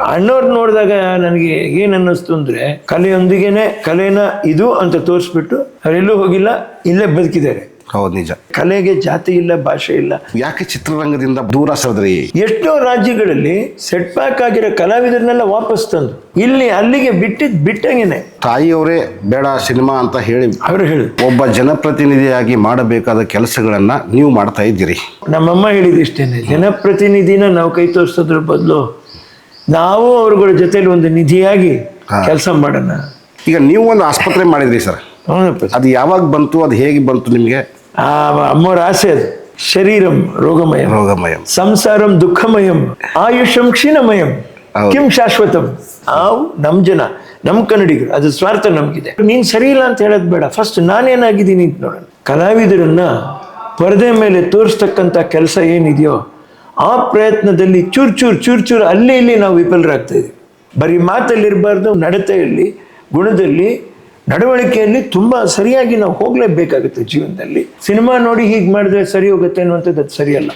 ಅಣ್ಣವ್ರು ನೋಡಿದಾಗ ನನಗೆ ಏನು ಅನ್ನಿಸ್ತು ಅಂದರೆ ಕಲೆಯೊಂದಿಗೇನೆ ಕಲೆನ ಇದು ಅಂತ ತೋರಿಸ್ಬಿಟ್ಟು ಅವರೆಲ್ಲೂ ಹೋಗಿಲ್ಲ ಇಲ್ಲೇ ಬದುಕಿದ್ದಾರೆ. ಹೌದು ನಿಜ. ಕಲೆಗೆ ಜಾತಿ ಇಲ್ಲ ಭಾಷೆ ಇಲ್ಲ. ಯಾಕೆ ಚಿತ್ರರಂಗದಿಂದ ದೂರ ಸರಿದ್ರಿ? ಎಷ್ಟೋ ರಾಜ್ಯಗಳಲ್ಲಿ ಸೆಟ್ ಬ್ಯಾಕ್ ಆಗಿರೋ ಕಲಾವಿದರನ್ನೆಲ್ಲ ವಾಪಸ್ ತಂದು ಇಲ್ಲಿ ಅಲ್ಲಿಗೆ ಬಿಟ್ಟಿದ್ ಬಿಟ್ಟಂಗೆನೆ. ತಾಯಿಯವರೇ ಬೇಡ ಸಿನಿಮಾ ಅಂತ ಹೇಳಿ ಅವರು ಹೇಳಿ. ಒಬ್ಬ ಜನಪ್ರತಿನಿಧಿಯಾಗಿ ಮಾಡಬೇಕಾದ ಕೆಲಸಗಳನ್ನ ನೀವು ಮಾಡ್ತಾ ಇದ್ದೀರಿ. ನಮ್ಮಮ್ಮ ಹೇಳಿದಿಷ್ಟೇನೆ ಜನಪ್ರತಿನಿಧಿನ ನಾವು ಕೈ ತೋರಿಸೋದ್ರ ಬದಲು ನಾವು ಅವ್ರಗಳ ಜೊತೆಲಿ ಒಂದು ನಿಧಿಯಾಗಿ ಕೆಲಸ ಮಾಡೋಣ. ಈಗ ನೀವು ಒಂದು ಆಸ್ಪತ್ರೆ ಮಾಡಿದ್ರಿ ಸರ್. ಅದು ಯಾವಾಗ ಬಂತು ಅದು ಹೇಗೆ ಬಂತು ನಿಮಗೆ? ಆ ಅಮ್ಮವ್ರ ಆಸೆ ಅದು. ಶರೀರಂ ರೋಗಮಯಂ. ರೋಗಮಯಂ. ಸಂಸಾರಂ ದುಃಖಮಯಂ. ಆಯುಷಂ ಕ್ಷೀಣಮಯಂ. ಕಿಂ ಶಾಶ್ವತಂ. ನಾವು ನಮ್ ಜನ ನಮ್ ಕನ್ನಡಿಗರು ಅದು ಸ್ವಾರ್ಥ ನಮಗಿದೆ. ನೀನ್ ಸರಿ ಇಲ್ಲ ಅಂತ ಹೇಳೋದು ಬೇಡ. ಫಸ್ಟ್ ನಾನೇನಾಗಿದ್ದೀನಿ ಅಂತ ನೋಡೋಣ. ಕಲಾವಿದರನ್ನ ಪರದೆ ಮೇಲೆ ತೋರಿಸ್ತಕ್ಕಂಥ ಕೆಲಸ ಏನಿದೆಯೋ ಆ ಪ್ರಯತ್ನದಲ್ಲಿ ಚೂರು ಚೂರು ಚೂರು ಚೂರು ಅಲ್ಲಿ ಇಲ್ಲಿ ನಾವು ವಿಫಲರಾಗ್ತಾ ಇದೀವಿ ಬರೀ ಮಾತಲ್ಲಿ ಇರಬಾರ್ದು ನಡತೆಯಲ್ಲಿ, ಗುಣದಲ್ಲಿ, ನಡವಳಿಕೆಯಲ್ಲಿ ತುಂಬ ಸರಿಯಾಗಿ ನಾವು ಹೋಗಲೇಬೇಕಾಗುತ್ತೆ ಜೀವನದಲ್ಲಿ. ಸಿನಿಮಾ ನೋಡಿ ಹೀಗೆ ಮಾಡಿದ್ರೆ ಸರಿ ಹೋಗುತ್ತೆ ಅನ್ನುವಂಥದ್ದು ಅದು ಸರಿಯಲ್ಲ.